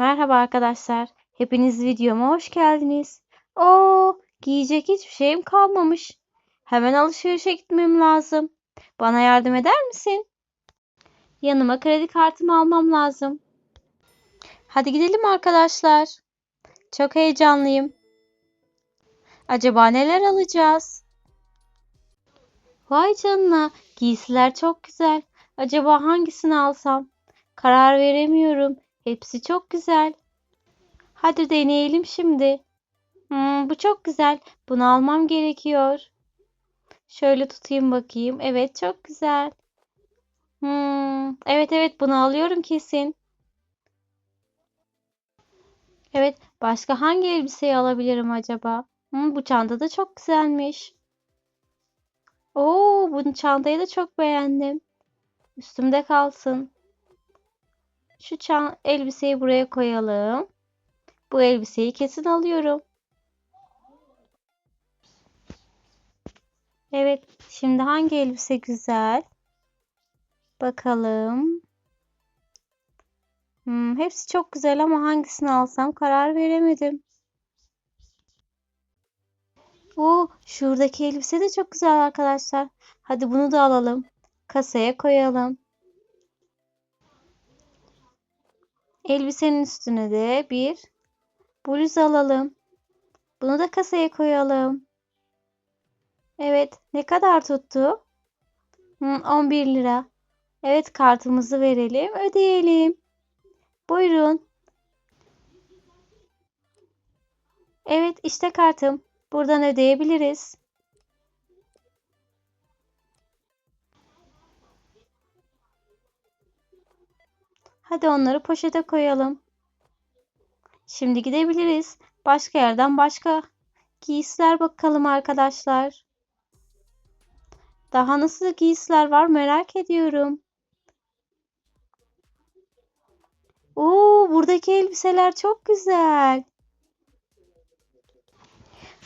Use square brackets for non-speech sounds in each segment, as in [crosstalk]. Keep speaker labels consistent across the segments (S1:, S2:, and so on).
S1: Merhaba arkadaşlar. Hepiniz videoma hoş geldiniz. Oo, giyecek hiçbir şeyim kalmamış. Hemen alışverişe gitmem lazım. Bana yardım eder misin? Yanıma kredi kartımı almam lazım. Hadi gidelim arkadaşlar. Çok heyecanlıyım. Acaba neler alacağız? Vay canına, giysiler çok güzel. Acaba hangisini alsam? Karar veremiyorum. Hepsi çok güzel. Hadi deneyelim şimdi. Hmm, bu çok güzel. Bunu almam gerekiyor. Şöyle tutayım bakayım. Evet, çok güzel. Hmm, evet evet bunu alıyorum kesin. Evet, başka hangi elbiseyi alabilirim acaba? Hmm, bu çanta da çok güzelmiş. Oo, bu çantayı da çok beğendim. Üstümde kalsın. Şu çan elbiseyi buraya koyalım. Bu elbiseyi kesin alıyorum. Evet, şimdi hangi elbise güzel? Bakalım. Hmm, hepsi çok güzel ama hangisini alsam karar veremedim. Oo, şuradaki elbise de çok güzel arkadaşlar. Hadi bunu da alalım. Kasaya koyalım. Elbisenin üstüne de bir bluz alalım. Bunu da kasaya koyalım. Evet, ne kadar tuttu? Hmm, 11 lira. Evet, kartımızı verelim, ödeyelim. Buyurun. Evet, işte kartım. Buradan ödeyebiliriz. Hadi onları poşete koyalım. Şimdi gidebiliriz. Başka yerden başka giysiler bakalım arkadaşlar. Daha nasıl giysiler var merak ediyorum. Oo, buradaki elbiseler çok güzel.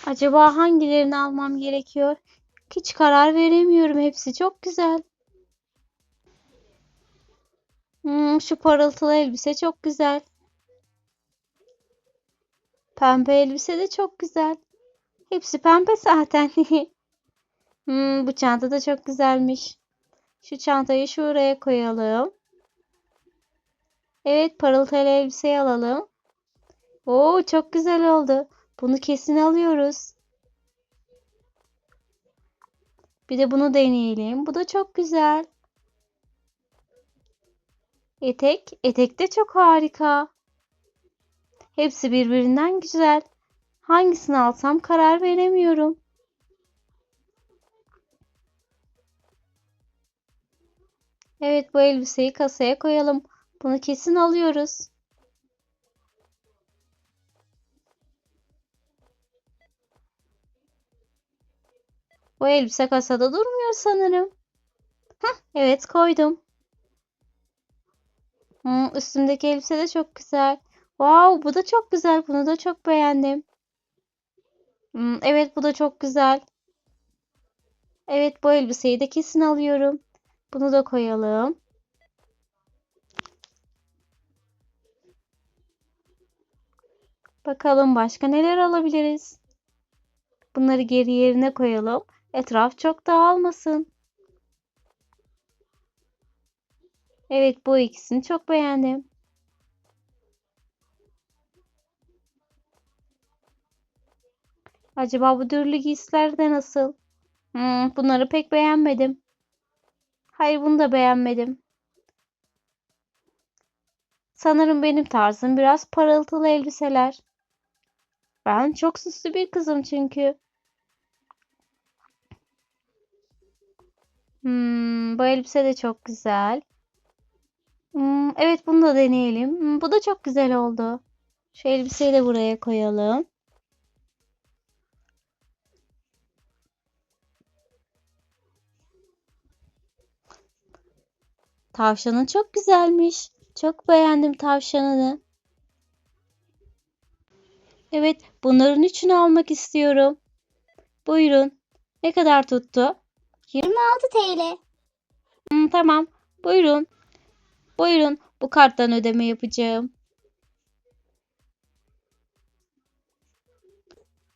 S1: Acaba hangilerini almam gerekiyor? Hiç karar veremiyorum. Hepsi çok güzel. Hmm, şu parıltılı elbise çok güzel. Pembe elbise de çok güzel. Hepsi pembe zaten. [laughs] hmm, bu çanta da çok güzelmiş. Şu çantayı şuraya koyalım. Evet parıltılı elbiseyi alalım. Oo çok güzel oldu. Bunu kesin alıyoruz. Bir de bunu deneyelim. Bu da çok güzel. Etek. Etek de çok harika. Hepsi birbirinden güzel. Hangisini alsam karar veremiyorum. Evet bu elbiseyi kasaya koyalım. Bunu kesin alıyoruz. Bu elbise kasada durmuyor sanırım. Heh, evet koydum. Hmm, üstümdeki elbise de çok güzel. Wow, bu da çok güzel. Bunu da çok beğendim. Hmm, evet bu da çok güzel. Evet bu elbiseyi de kesin alıyorum. Bunu da koyalım. Bakalım başka neler alabiliriz. Bunları geri yerine koyalım. Etraf çok dağılmasın. Evet bu ikisini çok beğendim. Acaba bu dürlü giysiler de nasıl? Hmm, bunları pek beğenmedim. Hayır bunu da beğenmedim. Sanırım benim tarzım biraz parıltılı elbiseler. Ben çok süslü bir kızım çünkü. Hmm, bu elbise de çok güzel. Hmm, evet bunu da deneyelim. Hmm, bu da çok güzel oldu. Şu elbiseyi de buraya koyalım. Tavşanın çok güzelmiş. Çok beğendim tavşanını. Evet, bunların üçünü almak istiyorum. Buyurun. Ne kadar tuttu?
S2: 26 TL.
S1: Hmm, tamam. Buyurun. Buyurun bu karttan ödeme yapacağım.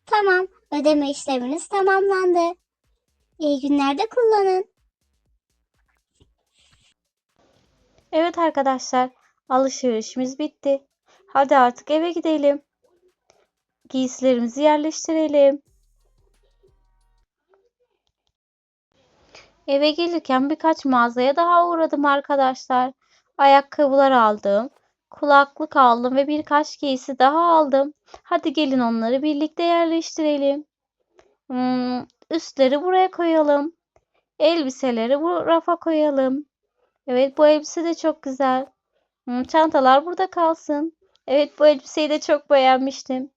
S2: Tamam, ödeme işleminiz tamamlandı. İyi günlerde kullanın.
S1: Evet arkadaşlar, alışverişimiz bitti. Hadi artık eve gidelim. Giysilerimizi yerleştirelim. Eve gelirken birkaç mağazaya daha uğradım arkadaşlar. Ayakkabılar aldım, kulaklık aldım ve birkaç giysi daha aldım. Hadi gelin onları birlikte yerleştirelim. Hmm, üstleri buraya koyalım. Elbiseleri bu rafa koyalım. Evet bu elbise de çok güzel. Hmm, çantalar burada kalsın. Evet bu elbiseyi de çok beğenmiştim.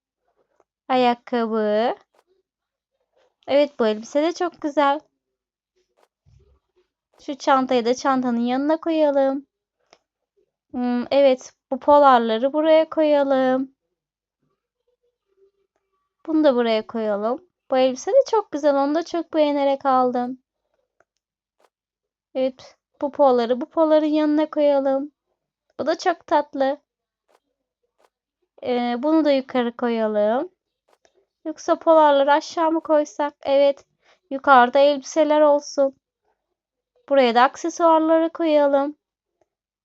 S1: Ayakkabı. Evet bu elbise de çok güzel. Şu çantayı da çantanın yanına koyalım. Hmm, evet bu polarları buraya koyalım. Bunu da buraya koyalım. Bu elbise de çok güzel. Onu da çok beğenerek aldım. Evet bu poları bu poların yanına koyalım. Bu da çok tatlı. Ee, bunu da yukarı koyalım. Yoksa polarları aşağı mı koysak? Evet. Yukarıda elbiseler olsun. Buraya da aksesuarları koyalım.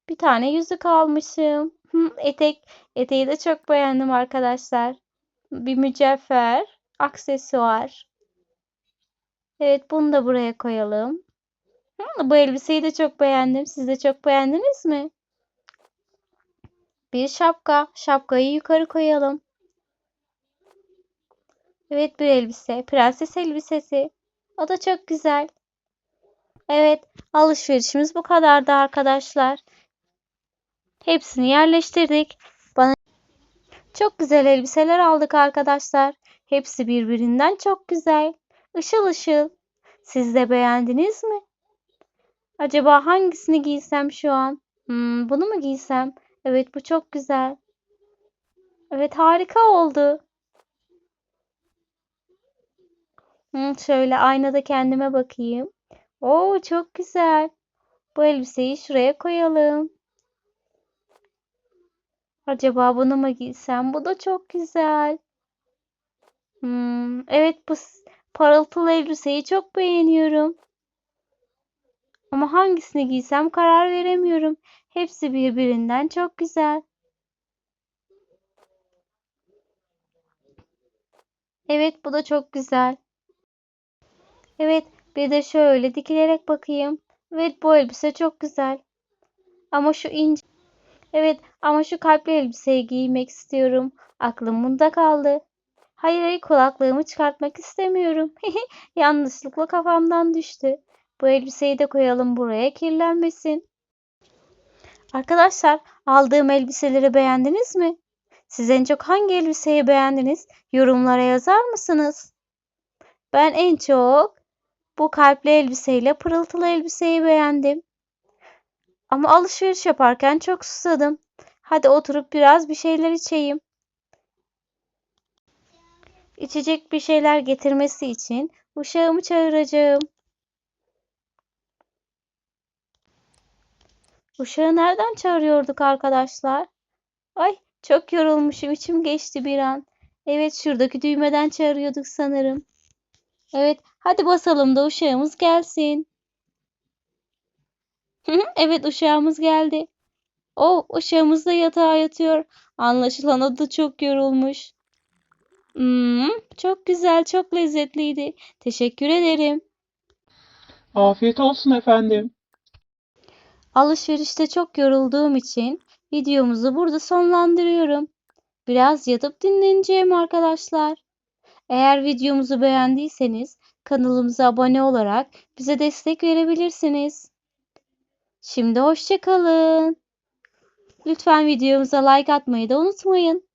S1: Bir tane yüzük almışım. Etek. Eteği de çok beğendim arkadaşlar. Bir mücevher. Aksesuar. Evet bunu da buraya koyalım. Bu elbiseyi de çok beğendim. Siz de çok beğendiniz mi? Bir şapka. Şapkayı yukarı koyalım. Evet bir elbise. Prenses elbisesi. O da çok güzel. Evet alışverişimiz bu kadardı arkadaşlar. Hepsini yerleştirdik. Bana çok güzel elbiseler aldık arkadaşlar. Hepsi birbirinden çok güzel. Işıl ışıl. Siz de beğendiniz mi? Acaba hangisini giysem şu an? Hmm, bunu mu giysem? Evet bu çok güzel. Evet harika oldu. Hmm, şöyle aynada kendime bakayım. Oo çok güzel. Bu elbiseyi şuraya koyalım. Acaba bunu mu giysem? Bu da çok güzel. Hmm, evet bu parıltılı elbiseyi çok beğeniyorum. Ama hangisini giysem karar veremiyorum. Hepsi birbirinden çok güzel. Evet bu da çok güzel. Evet bir de şöyle dikilerek bakayım. Evet bu elbise çok güzel. Ama şu ince Evet ama şu kalpli elbiseyi giymek istiyorum. Aklım bunda kaldı. Hayır hayır kulaklığımı çıkartmak istemiyorum. [laughs] Yanlışlıkla kafamdan düştü. Bu elbiseyi de koyalım buraya kirlenmesin. Arkadaşlar aldığım elbiseleri beğendiniz mi? Siz en çok hangi elbiseyi beğendiniz? Yorumlara yazar mısınız? Ben en çok bu kalpli elbiseyle pırıltılı elbiseyi beğendim. Ama alışveriş yaparken çok susadım. Hadi oturup biraz bir şeyler içeyim. İçecek bir şeyler getirmesi için uşağımı çağıracağım. Uşağı nereden çağırıyorduk arkadaşlar? Ay çok yorulmuşum içim geçti bir an. Evet şuradaki düğmeden çağırıyorduk sanırım. Evet hadi basalım da uşağımız gelsin. Hı hı, Evet uşağımız geldi. O uşağımız da yatağa yatıyor. Anlaşılan o da çok yorulmuş. Hmm, çok güzel, çok lezzetliydi. Teşekkür ederim.
S3: Afiyet olsun efendim.
S1: Alışverişte çok yorulduğum için videomuzu burada sonlandırıyorum. Biraz yatıp dinleneceğim arkadaşlar. Eğer videomuzu beğendiyseniz kanalımıza abone olarak bize destek verebilirsiniz. Şimdi hoşça kalın. Lütfen videomuza like atmayı da unutmayın.